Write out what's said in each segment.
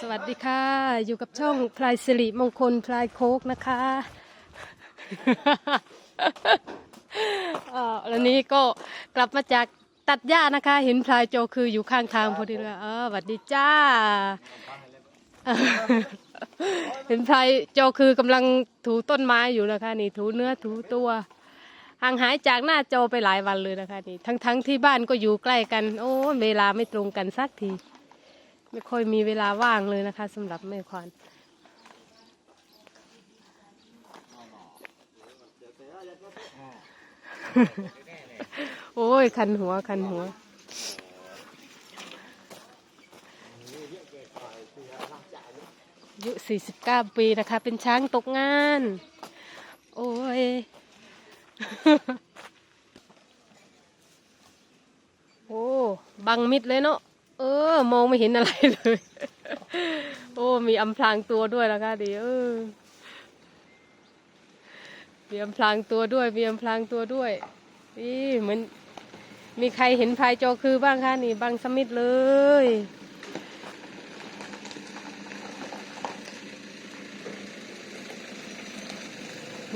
สวัสดีค่ะ อยู่กับช่องพลายสิริมงคลพลายโคกนะคะแล้วนี้ก็กลับมาจากตัดหญ้านะคะ เห็นพลายโจคืออยู่ข้างทางพอดีเลยเออสวัสดีจ้า เห็นพลายโจคือกำลังถูต้นไม้อยู่นะคะ นี่ถูเนื้อถูตัวห่างหายจากหน้าโจไปหลายวันเลยนะคะนี่ทั้งทั้งๆที่บ้านก็อยู่ใกล้กัน โอ้เวลาไม่ตรงกันสักที ไม่ค่อยมีเวลาว่างเลยนะคะสำหรับแม่ควานโอ้ย คันหัว คันหัว อายุ49 ปีนะคะ เป็นช้างตกงาน โอ้ยโอ้ บังมิดเลยเนาะ เออ มองไม่เห็นอะไรเลย โอ้ มีอำพรางตัวด้วยนะคะดีเออมีอำพรางตัวด้วยมีอำพรางตัวด้วยนี่เหมือน มีใครเห็นพายโจคือบ้างคะนี่บังสมิธเลย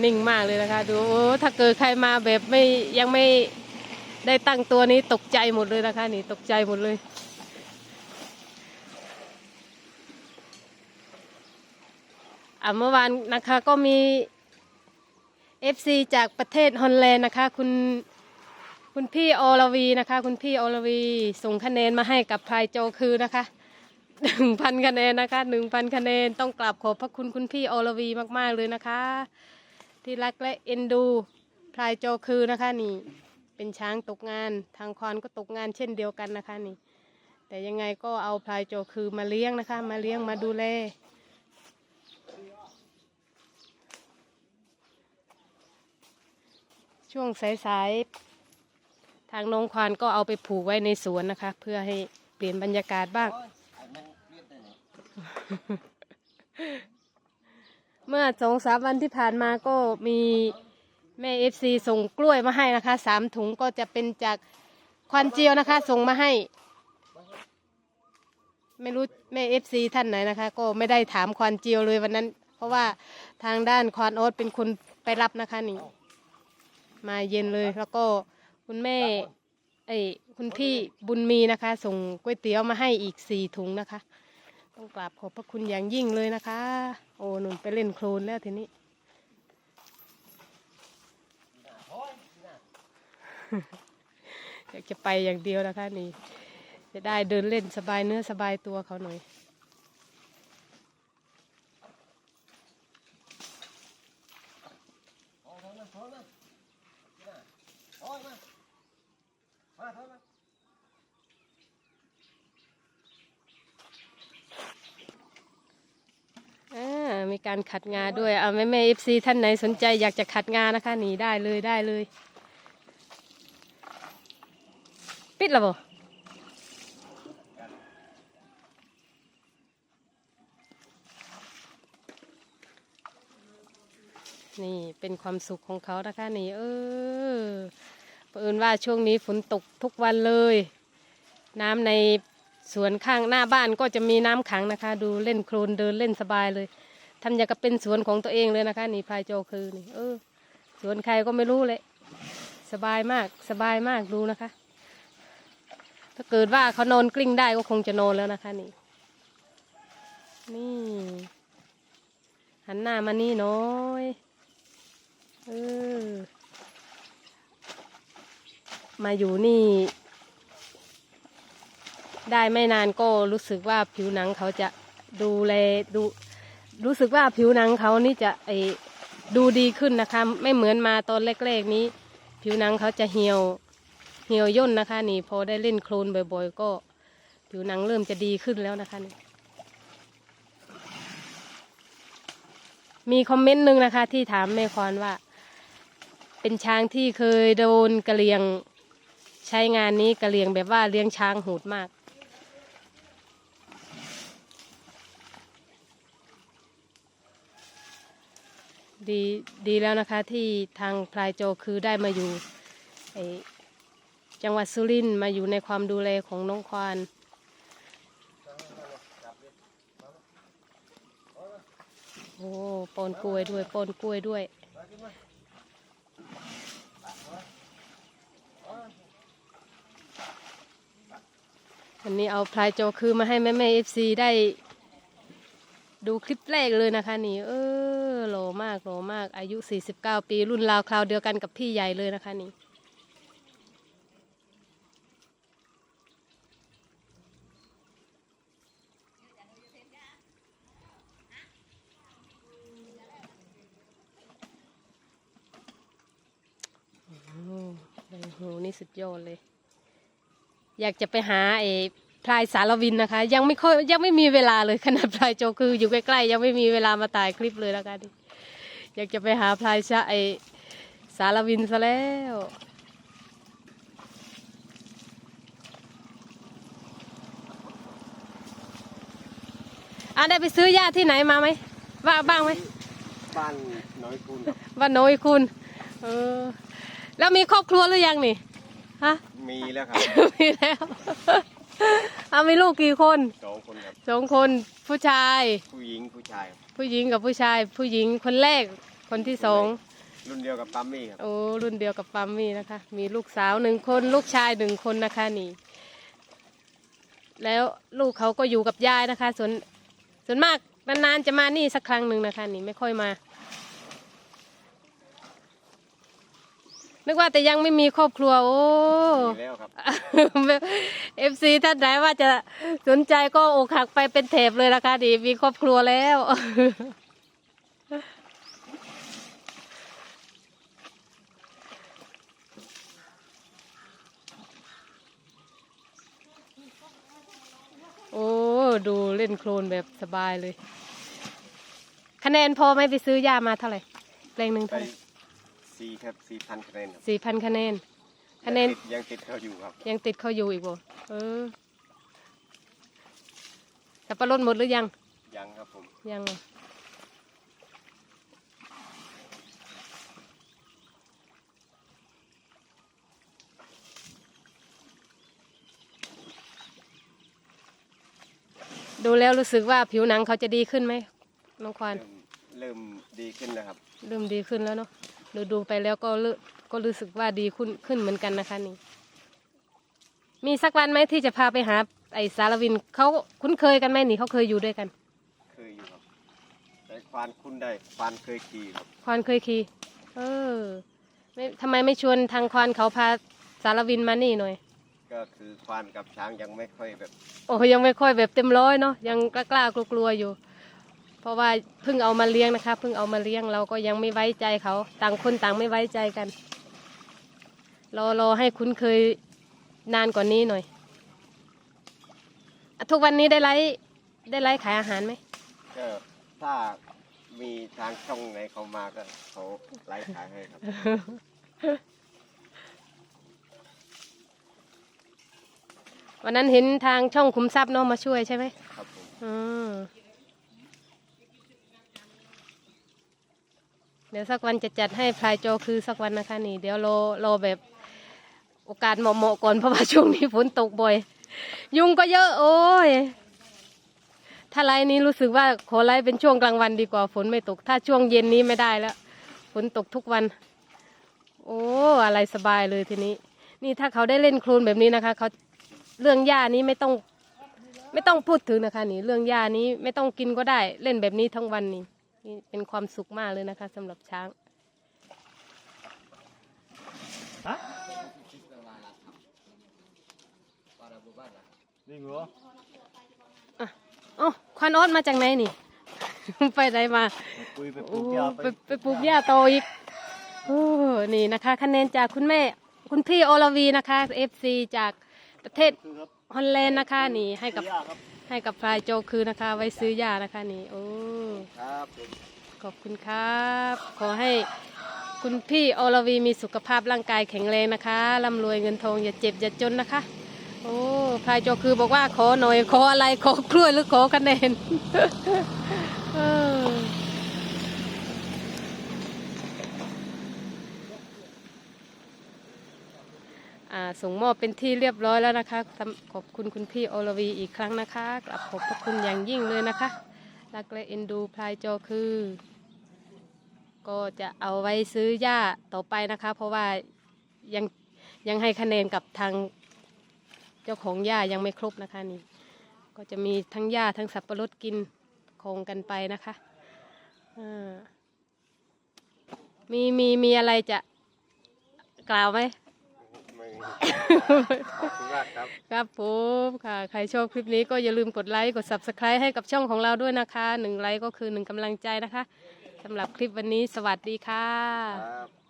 นิ่งมากเลยนะคะ ดูโอ้ถ้าเกิดใครมาแบบไม่ยังไม่ได้ตั้งตัวนี้ตกใจหมดเลยนะคะ นี่ตกใจหมดเลย อะ เมื่อวานนะคะก็มี FC จากประเทศฮอลแลนด์นะคะ คุณคุณพี่อรวีนะคะ คุณพี่อรวีส่งคะแนนมาให้กับพลายโจคือนะคะหนึ่งพันคะแนนนะคะหนึ่งพันคะแนนต้องกราบขอบพระคุณคุณพี่อรวีมาก ๆ เลยนะคะ ที่รักและเอ็นดูพลายโจคือนะคะนี่ เป็นช้างตกงานทางควานก็ตกงานเช่นเดียวกันนะคะนี่ แต่ยังไงก็เอาพลายโจคือมาเลี้ยงนะคะ มาเลี้ยงมาดูแล ช่วงสายๆทางน้องควานก็เอาไปผูกไว้ในสวนนะคะ เพื่อให้เปลี่ยนบรรยากาศบ้าง เมื่อสองสามวันที่ผ่านมาก็มีแม่เอฟซีส่งกล้วยมาให้นะคะสามถุงก็จะเป็นจากควันเจียวนะคะ ส่งมาให้ ไม่รู้แม่เอฟซีท่านไหนนะคะ ก็ไม่ได้ถามควันเจียวเลยวันนั้น เพราะว่าทางด้านควานโอ๊ตเป็นคนไปรับนะคะนี่ มาเย็นเลย แล้วก็คุณแม่ไอ้ยคุณพี่บุญมีนะคะ ส่งก๋วยเตี๋ยวมาให้อีกสี่ถุงนะคะ ต้องกราบขอบพระคุณอย่างยิ่งเลยนะคะ โอ้หนุนไปเล่นโคลนแล้วทีนี้ อยากจะไปอย่างเดียวนะคะนี่ จะได้เดินเล่นสบายเนื้อสบายตัวเขาหน่อย อ่า มีการขัดงาด้วยเอาแม่แม่เอฟซีท่านไหนสนใจอยากจะขัดงานะคะหนีได้เลยได้เลย ปิดแล้วบ่นี่เป็นความสุขของเขานะคะนี่ เออเผอิญว่าช่วงนี้ฝนตกทุกวันเลย น้ำในสวนข้างหน้าบ้านก็จะมีน้ำขังนะคะ ดูเล่นโคลนเดินเล่นสบายเลย ทำอย่างกับเป็นสวนของตัวเองเลยนะคะ นี่พายโจคือนี่เออสวนใครก็ไม่รู้เลย สบายมากสบายมากดูนะคะ ถ้าเกิดว่าเขานอนกลิ้งได้ก็คงจะนอนแล้วนะคะ นี่ นี่ หันหน้ามานี่น้อยเออมาอยู่นี่ ได้ไม่นานก็รู้สึกว่าผิวหนังเขาจะดูแลดู รู้สึกว่าผิวหนังเขานี่จะไอดูดีขึ้นนะคะ ไม่เหมือนมาตอนแรกๆนี้ ผิวหนังเขาจะเหี่ยวเหี่ยวย่นนะคะ นี่พอได้เล่นโคลนบ่อย ๆ ก็ ผิวหนังเริ่มจะดีขึ้นแล้วนะคะนี่มีคอมเมนต์หนึ่งนะคะ ที่ถามแม่ควานว่า เป็นช้างที่เคยโดนกระเลียงใช้งานนี้กระเลียงแบบว่าเลี้ยงช้างโหดมาก ดีดีแล้วนะคะที่ทางพลายโจคือได้มาอยู่จังหวัดสุรินทร์มาอยู่ในความดูแลของน้องควานโอ้ปนกล้วยด้วยปนกล้วยด้วยวันนี้เอาพลายโจคือมาให้แม่แม่เอฟซีได้ดูคลิปแรกเลยนะคะนี่เออ โหลมากโหลมาก อายุ 49 ปี รุ่นราวคราวเดียวกันกับพี่ใหญ่เลยนะคะนี่โอ้ใบหูนี่สุดยอดเลย อยากจะไปหาไอ้ พลายสารวินนะคะ ยังไม่ค่อยยังไม่มีเวลาเลยขนาดพลายโจคืออยู่ใกล้ๆยังไม่มีเวลามาถ่ายคลิปเลยแล้วกันอยากจะไปหาพลายชะไอสารวินซะแล้วอะได้ไปซื้อหญ้าที่ไหนมาไหมว่าบ้างไหมบ้านน้อยคุณครับว่าน้อยคุณเออแล้วมีครอบครัวหรือยังนี่ฮะมีแล้วครับ มีแล้ว เอามีลูกกี่คนสองคนครับสองคนผู้ชาย ผู้หญิงผู้ชายครับผู้หญิงกับผู้ชาย ผู้หญิงคนแรกคนที่สองรุ่นเดียวกับปั๊มมี่ครับโอ้รุ่นเดียวกับปามมี่นะคะ มีลูกสาวหนึ่งคนลูกชายหนึ่งคนนะคะนี่ แล้วลูกเขาก็อยู่กับยายนะคะ ส่วนส่วนมากนานๆจะมานี่สักครั้งหนึ่งนะคะ นี่ไม่ค่อยมา นึกว่าแต่ยังไม่มีครอบครัวโอ้ มีแล้วครับ เอฟซีท่านไหนว่าจะสนใจก็อกหักไปเป็นเทปเลยนะคะดีมีครอบครัวแล้ว โอ้ดูเล่นโคลนแบบสบายเลย คะแนนพอไหมไปซื้อยามาเท่าไหร่เพลงหนึ่งไปเท่าไหร่ สี่ครับสี่พันคะแนนครับสี่พันคะแนน คะแนนยังติดยังติดเขาอยู่ครับยังติดเขาอยู่อีกบ่เออสับปะรดหมดหรือยัง ยังครับผมยังเหรอดูแล้วรู้สึกว่าผิวหนังเขาจะดีขึ้นไหมน้องควานเริ่มเริ่มดีขึ้นนะครับ เริ่มดีขึ้นแล้วเนาะ ดูดูไปแล้วก็เริ่มก็รู้สึกว่าดีขึ้นขึ้นเหมือนกันนะคะนี่ มีสักวันไหมที่จะพาไปหา ไอ้สารวินเขาคุ้นเคยกันไหมนี่เขาเคยอยู่ด้วยกัน เคยอยู่ครับแต่ควานคุณได้ควานเคยขี่ครับควานเคยขี่เออไม่ทำไมไม่ชวนทางควานเขาพาสารวินมานี่หน่อย ก็คือควานกับช้างยังไม่ค่อยแบบ โอ้ยังไม่ค่อยแบบเต็มร้อยเนาะยังกล้ากล้ากลัวกลัวๆอยู่ เพราะว่าเพิ่งเอามาเลี้ยงนะคะเพิ่งเอามาเลี้ยงเราก็ยังไม่ไว้ใจเขา ต่างคนต่างไม่ไว้ใจกันรอรอให้คุ้นเคยนานกว่านี้หน่อยอะทุกวันนี้ได้ไลฟ์ได้ไลฟ์ขายอาหารไหมก็ถ้ามีทางช่องไหนเขามาก็เขาไลฟ์ขายให้ครับ วันนั้นเห็นทางช่องคุมทรัพย์เนาะมาช่วยใช่ไหมครับผมอืม เดี๋ยวสักวันจะจัดให้พลายโจคือสักวันนะคะนี่ เดี๋ยวรอรอแบบโอกาสเหมาะๆก่อนเพราะว่าช่วงนี้ฝนตกบ่อย ยุงก็เยอะโอ้ยถ้าไลน์นี้รู้สึกว่าขอไลน์เป็นช่วงกลางวันดีกว่าฝนไม่ตก ถ้าช่วงเย็นนี้ไม่ได้แล้วฝนตกทุกวัน โอ้อะไรสบายเลยทีนี้ นี่ถ้าเขาได้เล่นโคลนแบบนี้นะคะเขาเรื่องหญ้านี้ไม่ต้อง ไม่ต้องพูดถึงนะคะนี่เรื่องหญ้านี้ไม่ต้องกินก็ได้เล่นแบบนี้ทั้งวันนี่ นี่เป็นความสุขมากเลยนะคะสำหรับช้างจริงเหรอโอ้ควันออดมาจากไหนนี่ ไปไหนมาคุยไปปโอ้ลูกยาไปไปไปปลูกหญ้าโตอีกโอ้นี่นะคะคะแนนจากคุณแม่คุณพี่โอลวีนะคะเอฟซีจากประเทศคือครับฮอลแลนด์นะคะนี่ให้กับยาครับ ให้กับพลายโจคือนะคะ ไว้ซื้อหญ้านะคะนี่โอ้ครับผมขอบคุณครับ ขอให้คุณพี่อรวีมีสุขภาพร่างกายแข็งแรงนะคะร่ำรวยเงินทองอย่าเจ็บอย่าจนนะคะ โอ้พลายโจคือบอกว่าขอหน่อยขออะไรขอกล้วยหรือขอคะแนน เอออ่า ส่งมอบเป็นที่เรียบร้อยแล้วนะคะ ขอบคุณคุณพี่อรวีอีกครั้งนะคะกลับขอบพระคุณอย่างยิ่งเลยนะคะ รักและเอ็นดูพลายจอคือ ก็จะเอาไว้ซื้อหญ้าต่อไปนะคะ เพราะว่ายังยังให้คะแนนกับทางเจ้าของหญ้ายังไม่ครบนะคะนี่ ก็จะมีทั้งหญ้าทั้งสับปะรดกินคงกันไปนะคะมีมีมีอะไรจะกล่าวไหม คุณมากครับ ครับผมค่ะ ใครชอบคลิปนี้ก็อย่าลืมกดไลค์ กด subscribe ให้กับช่องของเราด้วยนะคะหนึ่งไลค์ก็คือหนึ่งกำลังใจนะคะสำหรับคลิปวันนี้สวัสดีค่ะ ครับ